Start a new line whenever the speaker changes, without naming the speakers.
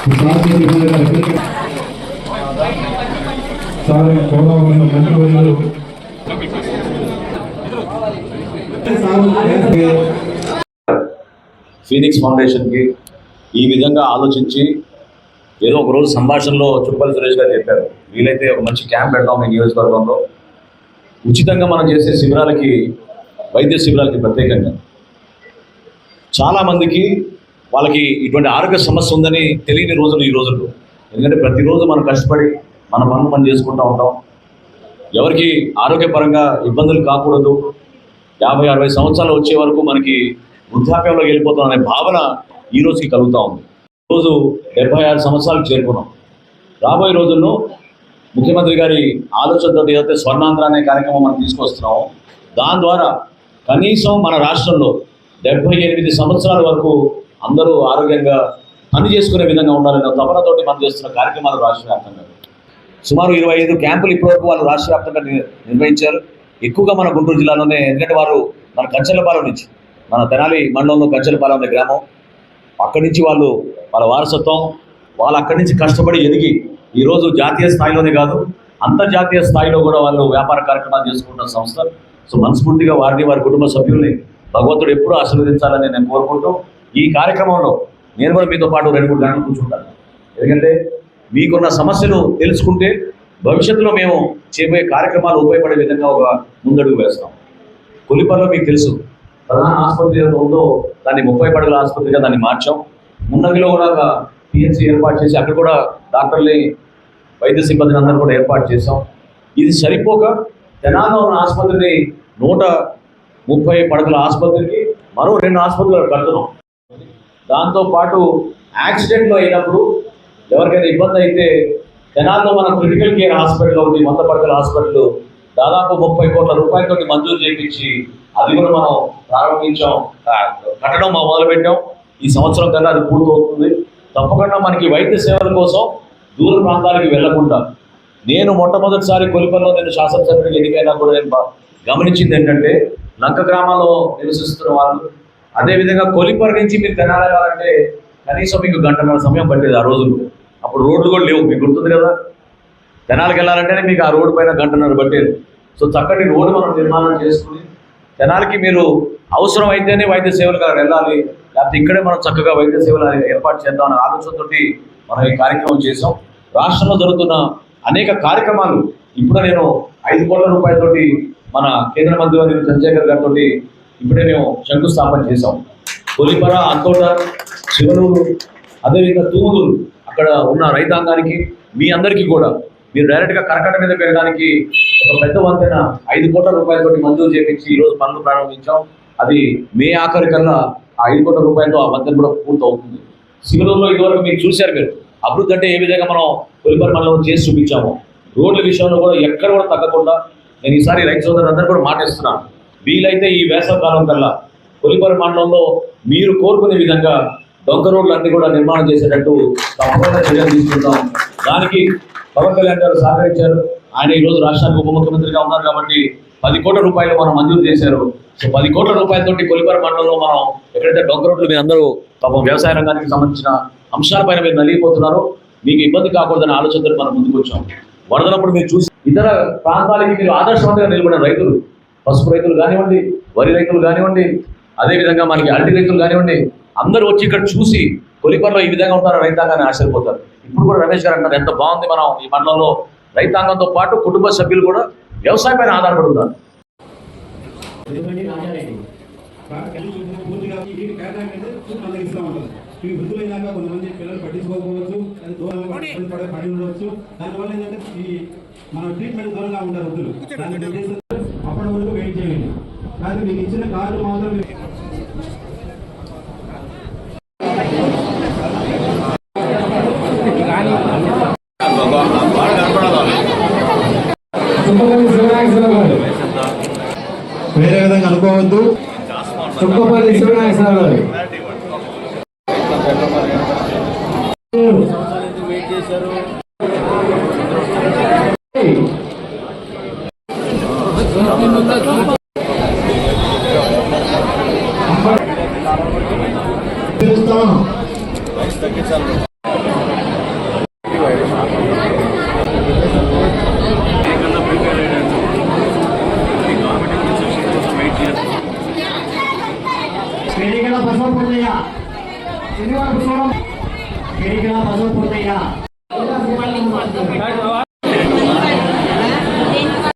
Sir
Phoenix ఫౌండేషన్కి ఈ విధంగా ఆలోచించి ఏదో ఒక రోజు సంభాషణలో చుప్పల్ సురేష్ గారు చెప్పారు. వీలైతే ఒక మంచి క్యాంప్ పెడతాం ఈ నియోజకవర్గంలో. ఉచితంగా మనం చేసే శిబిరాలకి వైద్య శిబిరాలకి ప్రత్యేకంగా. చాలామందికి వాళ్ళకి ఇటువంటి ఆరోగ్య సమస్య ఉందని తెలియని రోజులు ఈ రోజుల్లో. ఎందుకంటే ప్రతిరోజు మనం కష్టపడి మన పనులు మనం చేసుకుంటూ ఉంటాం. ఎవరికి ఆరోగ్యపరంగా ఇబ్బందులు కాకూడదు. యాభై అరవై సంవత్సరాలు వచ్చే వరకు మనకి వృద్ధాప్యంలో వెళ్ళిపోతాం అనే భావన ఈ రోజుకి కలుగుతూ ఉంది. రోజు డెబ్బై ఆరు సంవత్సరాలు చేరుకున్నాం. రాబోయే రోజుల్లో ముఖ్యమంత్రి గారి ఆలోచనతో ఏదైతే స్వర్ణాంధ్ర అనే కార్యక్రమం మనం తీసుకొస్తున్నామో దాని ద్వారా కనీసం మన రాష్ట్రంలో డెబ్బై ఎనిమిది సంవత్సరాల వరకు అందరూ ఆరోగ్యంగా పని చేసుకునే విధంగా ఉండాలనే తపనతోటి మనం చేస్తున్న కార్యక్రమాలు రాష్ట్ర వ్యాప్తంగా సుమారు ఇరవై ఐదు క్యాంపులు ఇప్పటివరకు వాళ్ళు రాష్ట్ర వ్యాప్తంగా నిర్వహించారు. ఎక్కువగా మన గుంటూరు జిల్లాలోనే ఎందుకంటే వారు మన కంచెలపాలెం నుంచి మన తెనాలి మండలంలో కంచెలపాలెం అనే గ్రామం. అక్కడి నుంచి వాళ్ళు వాళ్ళ వారసత్వం వాళ్ళు అక్కడి నుంచి కష్టపడి ఎదిగి ఈరోజు జాతీయ స్థాయిలోనే కాదు అంతర్జాతీయ స్థాయిలో కూడా వాళ్ళు వ్యాపార కార్యక్రమాలు చేసుకుంటున్న సంస్థ. సో మనస్ఫూర్తిగా వారిని వారి కుటుంబ సభ్యుల్ని భగవంతుడు ఎప్పుడూ ఆశీర్వదించాలని నేను కోరుకుంటూ ఈ కార్యక్రమంలో నేను కూడా మీతో పాటు రెండు మూడు గంటలు కూర్చుంటాను. ఎందుకంటే మీకున్న సమస్యలు తెలుసుకుంటే భవిష్యత్తులో మేము చేయబోయే కార్యక్రమాలు ఉపయోగపడే విధంగా ఒక ముందడుగు వేస్తాం. కొలిపర్లో మీకు తెలుసు. ప్రధాన ఆసుపత్రి ఉందో దాన్ని ముప్పై పడగల ఆసుపత్రిగా దాన్ని మార్చాం. ముందంగిలో కూడా ఒక పిహెచ్సి ఏర్పాటు చేసి అక్కడ కూడా డాక్టర్ని వైద్య సిబ్బందిని అందరూ కూడా ఏర్పాటు చేసాం ఇది సరిపోక తెలంగాణ ఉన్న ఆసుపత్రిని నూట ముప్పై పడకల ఆసుపత్రికి మరో రెండు ఆసుపత్రులు కడుతున్నాం దాంతోపాటు యాక్సిడెంట్లో అయినప్పుడు ఎవరికైనా ఇబ్బంది అయితే జనాల్లో మన క్రిటికల్ కేర్ హాస్పిటల్ ఉంది మందపడకల హాస్పిటల్ దాదాపు ముప్పై కోట్ల రూపాయలతో మంజూరు చేయించి అది కూడా మనం ప్రారంభించాం. ఆ, కట్టడం మొదలుపెట్టాం. ఈ సంవత్సరం కన్నా అది పూర్తవుతుంది. తప్పకుండా మనకి వైద్య సేవల కోసం దూర ప్రాంతాలకు వెళ్ళకుండా నేను మొట్టమొదటిసారి కొలిపల్లో నేను శాసనసభ్యుడికి ఎన్నికైనా కూడా నేను గమనించింది ఏంటంటే లంక గ్రామాల్లో నివసిస్తున్న వాళ్ళు అదేవిధంగా కొలిపర్ నుంచి మీరు తెనాలంటే కనీసం మీకు గంటన్నర సమయం పట్టేది ఆ రోజులు అప్పుడు రోడ్లు కూడా లేవు మీకు గుర్తుంది కదా? తెనాలకు వెళ్ళాలంటేనే మీకు ఆ రోడ్డు పైన గంటన్నర పట్టేది. సో చక్కటి రోడ్డు మనం నిర్మాణం చేసుకుని తెనాలకి మీరు అవసరం అయితేనే వైద్య సేవలకు అక్కడ వెళ్ళాలి లేకపోతే ఇక్కడే మనం చక్కగా వైద్య సేవలు ఏర్పాటు చేద్దాం అనే ఆలోచనతోటి మనం ఈ కార్యక్రమం చేసాం రాష్ట్రంలో జరుగుతున్న అనేక కార్యక్రమాలు ఇప్పుడు నేను ఐదు కోట్ల రూపాయలతోటి మన కేంద్ర మంత్రి వర్యులు చంద్రశేఖర్ గారితో ఇప్పుడే మేము శంకుస్థాపన చేసాం కొలిపర అంతోట శివనూరు అదేవిధంగా తూములూరు అక్కడ ఉన్న రైతాంగానికి మీ అందరికీ కూడా మీరు డైరెక్ట్గా కరకట్ట మీద పెట్టడానికి ఒక పెద్ద వంతెన ఐదు కోట్ల రూపాయలతోటి మంజూరు చేపించి ఈరోజు పనులు ప్రారంభించాం. అది మే ఆఖరి కల్లా ఆ ఐదు కోట్ల రూపాయలతో ఆ వంతెన కూడా పూర్తి అవుతుంది. శివనూరులో ఇదివరకు మీరు చూశారు మీరు అభివృద్ధి అంటే ఏ విధంగా మనం పొలిపర మండలం చేసి చూపించాము. రోడ్ల విషయంలో కూడా ఎక్కడ కూడా తగ్గకుండా నేను ఈసారి రైతు సోదరులందరూ కూడా మాటిస్తున్నాను వీలైతే ఈ వేసవి కాలం కల్లా కొలిపర మండలంలో మీరు కోరుకునే విధంగా డొంక రోడ్లన్నీ కూడా నిర్మాణం చేసేటట్టు తప్పకుండా చర్యలు తీసుకుంటాం. దానికి పవన్ కళ్యాణ్ గారు సహకరించారు. ఆయన ఈరోజు రోజు రాష్ట్రానికి ఉప ముఖ్యమంత్రిగా ఉన్నారు కాబట్టి పది కోట్ల రూపాయలు మనం మంజూరు చేశారు. సో పది కోట్ల రూపాయలతోటి కొలిపర మండలంలో మనం ఎక్కడైతే డొంక రోడ్లు మీరు అందరూ పాపం వ్యవసాయ రంగానికి సంబంధించిన అంశాలపైన మీరు నలిగిపోతున్నారు. మీకు ఇబ్బంది కాకూడదనే ఆలోచనతో మనం ముందుకు వచ్చాం వరదలప్పుడు మీరు చూసి ఇతర ప్రాంతాలకి మీరు ఆదర్శవంతంగా నిలబడిన రైతులు పసుపు రైతులు కానివ్వండి వరి రైతులు కానివ్వండి అదేవిధంగా మనకి అరటి రైతులు కానివ్వండి అందరూ వచ్చి ఇక్కడ చూసి కొలిపర్లో ఈ విధంగా ఉంటారు రైతాంగాన్ని ఆశ్చర్యపోతారు. ఇప్పుడు కూడా రమేష్ గారు అంటారు ఎంత బాగుంది మనం ఈ మండలంలో రైతాంగంతో పాటు కుటుంబ సభ్యులు కూడా వ్యవసాయం పైన
ఆధారపడుతున్నారు. ఇవి వృద్ధులైనాక కొంతమంది పిల్లలు పట్టించుకోకపోవచ్చు అది దూరంగా పడి ఉండవచ్చు దానివల్ల ఏంటంటే ఈ మన ట్రీట్మెంట్ దూరంగా ఉంటారు వృద్ధులు. దాన్ని ఉద్దేశం అప్పటి వరకు వెయిట్ చేయండి. కానీ మీకు ఇచ్చిన కార్డు మాత్రం వేరే విధంగా అనుకోవద్దు.
చుక్కపల్లి శివనాగేశ్వరరావు గారు
వేదికల బసవ పూర్తయ్య శనివారం బసవ వేదికల బసవ పూర్తయ్య